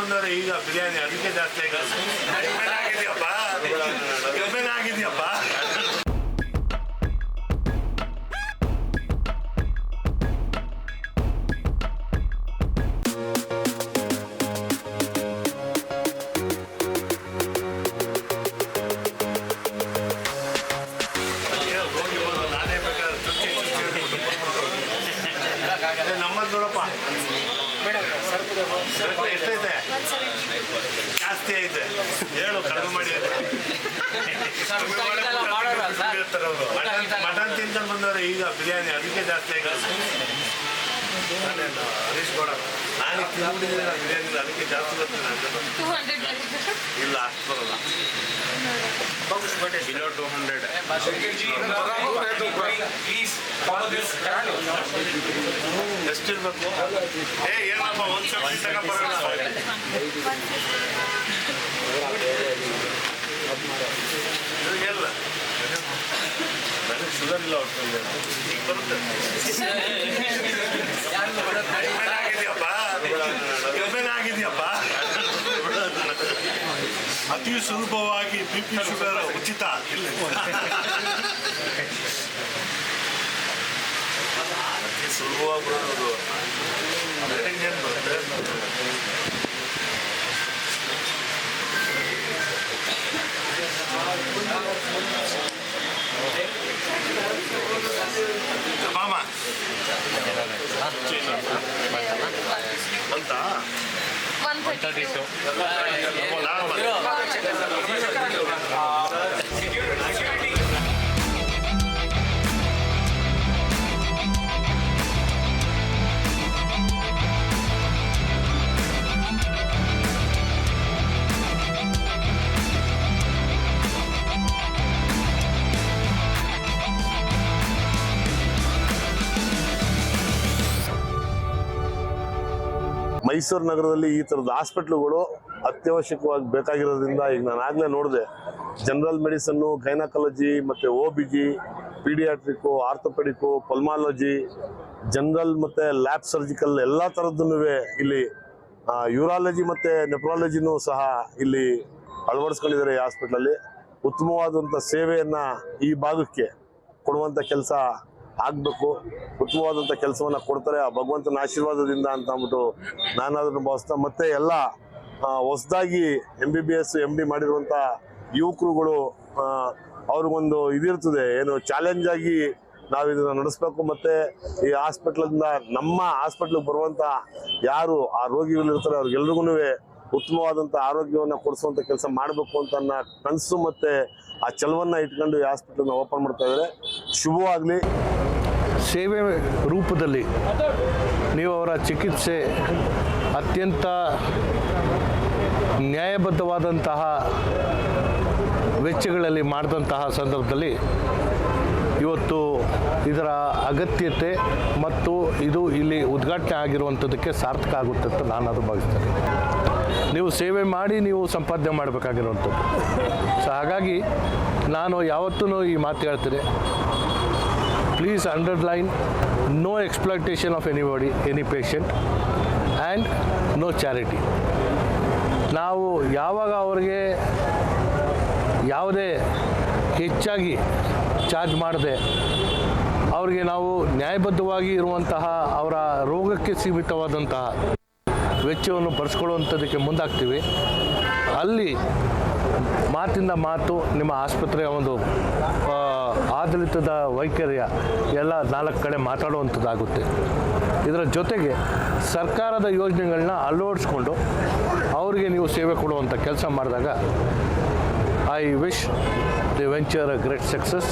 ಬಂದವ್ರೆ ಈಗ ಬಿರಿಯಾನಿ ಅದಕ್ಕೆ ಜಾಸ್ತಿ ಆಗಿದೆಯಪ್ಪ ಕಮ್ಮಿನ ಆಗಿದೆಯಪ್ಪ ಹೋಗಿ ಬಂದು ಎಷ್ಟೈತೆ ಜಾಸ್ತಿ ಐತೆ ಹೇಳು ಕಡಿಮೆ ಮಾಡಿ. ಮಟನ್- ಮಟನ್ ಬಂದವರು ಈಗ ಬಿರಿಯಾನಿ ಅದಕ್ಕೆ ಜಾಸ್ತಿ ಆಗಿದೆ ಹರೀಶ್ ಗೌಡ ನಾನು ತಿಂದ್ಬಿಟ್ಟಿದ್ದೀನಿ ಬಿರಿಯಾನಿ ಅದಕ್ಕೆ ಜಾಸ್ತಿ ಬರ್ತೀನಿ ಇಲ್ಲ ಅಷ್ಟು ಬರಲ್ಲ. ಬಿಲೋ ಟೂ ಹಂಡ್ರೆಡ್ ಎಷ್ಟಿರ್ಬೇಕು ಏ ಏನಪ್ಪ ಒಂದು ಸಬ್ಜಿ ತಗೊಂಬರೋಣ ಎಲ್ಲ ನನಗೆ ಶುಗರ್ ಇಲ್ಲ ಒಟ್ಟು ಈಗ ಬರುತ್ತೆ ಆಗಿದೆಯಪ್ಪ ಆಗಿದೆಯಪ್ಪ ಅತಿ ಸುಲಭವಾಗಿ ಬಿ ಪಿ ಶುಗರ್ ಉಚಿತ ಇಲ್ಲ ಅತಿ ಸುಲಭವಾಗಿ ಬರೋದು ಏನು ಬರುತ್ತೆ ಮಾಮ. ಅಂತ ಒನ್ ತರ್ಟಿ ಟು ಮೈಸೂರು ನಗರದಲ್ಲಿ ಈ ಥರದ ಹಾಸ್ಪಿಟ್ಲುಗಳು ಅತ್ಯವಶ್ಯಕವಾಗಿ ಬೇಕಾಗಿರೋದ್ರಿಂದ ಈಗ ನಾನು ಆಗಲೇ ನೋಡಿದೆ. ಜನರಲ್ ಮೆಡಿಸನ್ನು, ಗೈನಕಾಲಜಿ ಮತ್ತು O B G, paediatric, orthopaedic, pulmonology, general ಮತ್ತು ಲ್ಯಾಬ್ ಸರ್ಜಿಕಲ್ ಎಲ್ಲ ಥರದ್ದೂ ಇಲ್ಲಿ ಯೂರಾಲಜಿ ಮತ್ತು ನೆಪ್ರಾಲಜಿನೂ ಸಹ ಇಲ್ಲಿ ಅಳವಡಿಸ್ಕೊಂಡಿದ್ದಾರೆ ಈ ಹಾಸ್ಪಿಟ್ಲಲ್ಲಿ. ಉತ್ತಮವಾದಂಥ ಸೇವೆಯನ್ನು ಈ ಭಾಗಕ್ಕೆ ಕೊಡುವಂಥ ಕೆಲಸ ಆಗಬೇಕು ಉತ್ತಮವಾದಂಥ ಕೆಲಸವನ್ನ ಕೊಡ್ತಾರೆ, ಆ ಭಗವಂತನ ಆಶೀರ್ವಾದದಿಂದ ಅಂತ ಅಂದ್ಬಿಟ್ಟು ನಾನು ಅದನ್ನು ಭಾವಿಸ್ತಾ, ಮತ್ತೆ ಎಲ್ಲ ಹೊಸದಾಗಿ M B B S M D ಮಾಡಿರುವಂಥ ಯುವಕರುಗಳು ಅವ್ರಿಗೊಂದು ಇದಿರ್ತದೆ, ಏನು ಚಾಲೆಂಜ್ ಆಗಿ ನಾವು ಇದನ್ನ ನಡೆಸಬೇಕು, ಮತ್ತೆ ಈ ಹಾಸ್ಪಿಟ್ಲಿಂದ ನಮ್ಮ ಹಾಸ್ಪಿಟ್ಲಿಗೆ ಬರುವಂತ ಯಾರು ಆ ರೋಗಿಗಳು ಇರ್ತಾರೆ ಅವ್ರಿಗೆಲ್ರಿಗೂ ಉತ್ತಮವಾದಂಥ ಆರೋಗ್ಯವನ್ನು ಕೊಡಿಸುವಂಥ ಕೆಲಸ ಮಾಡಬೇಕು ಅಂತ ನನ್ನ ಕನಸು ಮತ್ತೆ ಆ ಚಲವನ್ನ ಇಟ್ಕೊಂಡು ಈ ಹಾಸ್ಪಿಟ್ಲನ್ನ ಓಪನ್ ಮಾಡ್ತಾ ಇದ್ದಾರೆ. ಶುಭವಾಗಲಿ. ಸೇವೆ ರೂಪದಲ್ಲಿ ನೀವು ಅವರ ಚಿಕಿತ್ಸೆ ಅತ್ಯಂತ ನ್ಯಾಯಬದ್ಧವಾದಂತಹ ವೆಚ್ಚಗಳಲ್ಲಿ ಮಾಡಿದಂತಹ ಸಂದರ್ಭದಲ್ಲಿ ಇವತ್ತು ಇದರ ಅಗತ್ಯತೆ ಮತ್ತು ಇದು ಇಲ್ಲಿ ಉದ್ಘಾಟನೆ ಆಗಿರುವಂಥದ್ದಕ್ಕೆ ಸಾರ್ಥಕ ಆಗುತ್ತೆ ಅಂತ ನಾನು ಅದು ಭಾವಿಸ್ತೇನೆ. ನೀವು ಸೇವೆ ಮಾಡಿ ನೀವು ಸಂಪಾದನೆ ಮಾಡಬೇಕಾಗಿರುವಂಥದ್ದು. ಸೊ ಹಾಗಾಗಿ ನಾನು ಯಾವತ್ತೂ ಈ ಮಾತು ಹೇಳ್ತೀನಿ. Please underline no exploitation of anybody, any patient, and no charity. ನಾವು ಯಾವಾಗ ಅವ್ರಿಗೆ ಯಾವುದೇ ಹೆಚ್ಚಾಗಿ ಚಾರ್ಜ್ ಮಾಡದೆ ಅವ್ರಿಗೆ ನಾವು ನ್ಯಾಯಬದ್ಧವಾಗಿ ಇರುವಂತಹ ಅವರ ರೋಗಕ್ಕೆ ಸೀಮಿತವಾದಂತಹ ವೆಚ್ಚವನ್ನು ಭರಿಸ್ಕೊಳ್ಳುವಂಥದ್ದಕ್ಕೆ ಮುಂದಾಗ್ತೀವಿ, ಅಲ್ಲಿ ಮಾತಿಂದ ಮಾತು ನಿಮ್ಮ ಆಸ್ಪತ್ರೆಯ ಒಂದು ಆಡಳಿತದ ವೈಖರಿಯ ಎಲ್ಲ ನಾಲ್ಕು ಕಡೆ ಮಾತಾಡುವಂಥದ್ದಾಗುತ್ತೆ. ಇದರ ಜೊತೆಗೆ ಸರ್ಕಾರದ ಯೋಜನೆಗಳನ್ನ ಅಳವಡಿಸ್ಕೊಂಡು ಅವರಿಗೆ ನೀವು ಸೇವೆ ಕೊಡುವಂಥ ಕೆಲಸ ಮಾಡಿದಾಗ I wish the venture a great success